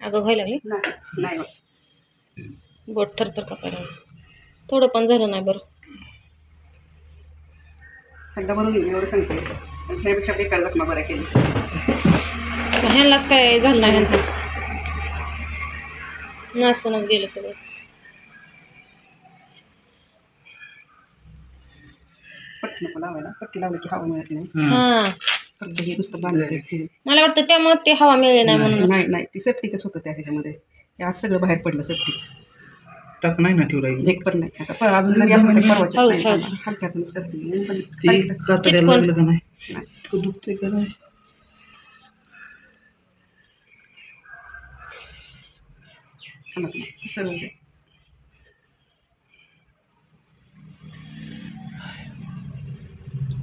अगं व्हायला लागली? नाही होत. बोट थर तर कापायला. थोडं पण झालं नाही बरं. भरून येईल एवढं सांगते. पण त्यापेक्षा बेकार जखमा बऱ्या केली. ह्यांनाच काय झालं नाही ह्यांचं? गेलं सगळं. पट्टी नको लावायला. पट्टी लावली की हवा मिळत नाही. हा. फक्त हे नुसतं बांधते मला वाटतं त्यामुळे ते हवा मिळली नाही म्हणून नाही नाही. ती सेफ्टिकच होतं त्या ह्याच्यामध्ये. हे आज सगळं बाहेर पडलं सेफ्टिक टाक नाही ना ठेवला एक पण नाही. आता पर अजून तरी परवाच्या हळू, नाही. हलक्यातूनच करते. मी पण ती सांगितलं. कातड्याला चिटकून. लागलं का नाही? नाही. इतकं दुखतंय का नाही? थांबा तुम्ही. सरळ द्या.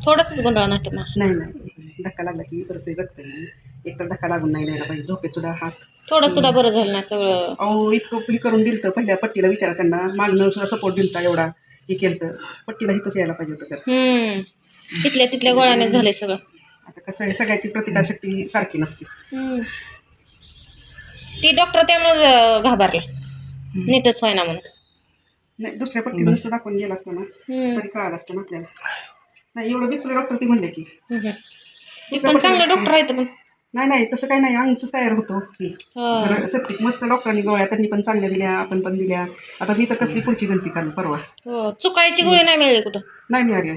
थोडंसंच गुंडाळा नाही मग नाही नाही. धक्का लागला की परत ते रक्त येईल. एक तर धक्का लागून नाही द्यायला पाहिजे झोपेत सुद्धा हात थोडं सुद्धा बरं झालं नाही सगळं. अहो इतकं पुली करून दिलं तर पहिल्या पट्टीला विचारा त्यांना. मागणं सुद्धा सपोर्ट दिलता एवढा. हे केलं तर पट्टीला इथंच यायला पाहिजे होतं तर. हम्म. तिथल्या तिथल्या गोळ्याने झालंय सगळं. आता कसं आहे सगळ्याची प्रतिकारशक्ती सारखी नसते. हम्म. ती डॉक्टर त्यामुळे घाबरला. नीटच व्हायना म्हणून. नाही दुसऱ्या पट्टीला नुसतं दाखवून गेला असतं ना? हम्म. तरी कळालं असतं ना आपल्याला. नाही एवढं बिचुले डॉक्टर ते म्हणले की. हम्म. पण चांगले डॉक्टर आहेत पण नाही नाही तसं काही नाही. अंगच तयार होतो. की हा. सेप्टिक मस्त डॉक्टरांनी गोळ्या त्यांनी पण चांगल्या दिल्या आपण पण दिल्या. आता मी तर कसली पुढची गलती करू परवा. हो चुकायची गोळी नाही मिळली कुठं? नाही मिळाली.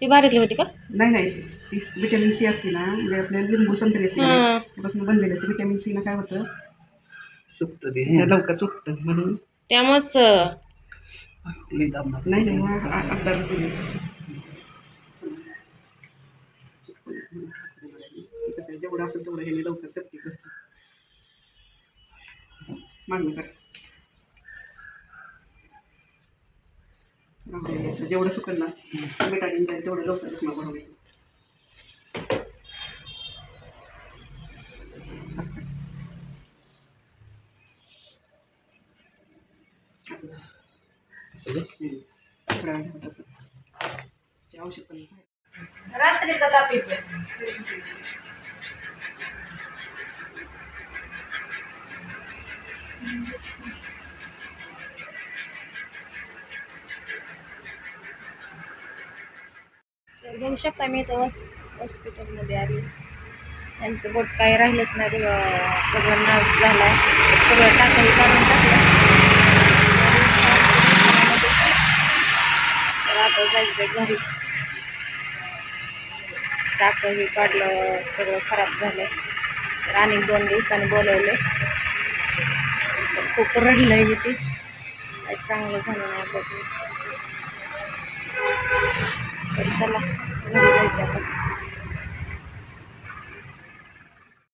ती भारीतली होती का? नाही नाही. ती विटॅमिन सी असते ना म्हणजे आपल्या लिंबू संत्री असते ना. त्यापासून बनलेलं असते. विटॅमिन सी ना काय होतं? सुकतं ते. लवकर सुकतं म्हणून. त्यामुळंच. नाही नाही जेवढं असेल तेवढं हे लवकर सेफ्टी करतं. मागणी कर. जेवढं सुकल ना जाईल तेवढं लवकर दुखणं बरोबर औषध पण घ्या. रात्रीचा ताप येतो बघू शकता मी इथं हॉस हॉस्पिटलमध्ये आली त्यांचं बोट काही राहिलंच नाही सगळं नाश झाला आहे सगळं टाकही काढून टाकलं. तर आता जायचं घरी. टाकही काढलं सगळं खराब झालं तर आणि दोन दिवसांनी बोलवले तर खूप रडलं आहे ती काही चांगलं झालं नाही बघ. तर चला. घरी जायचं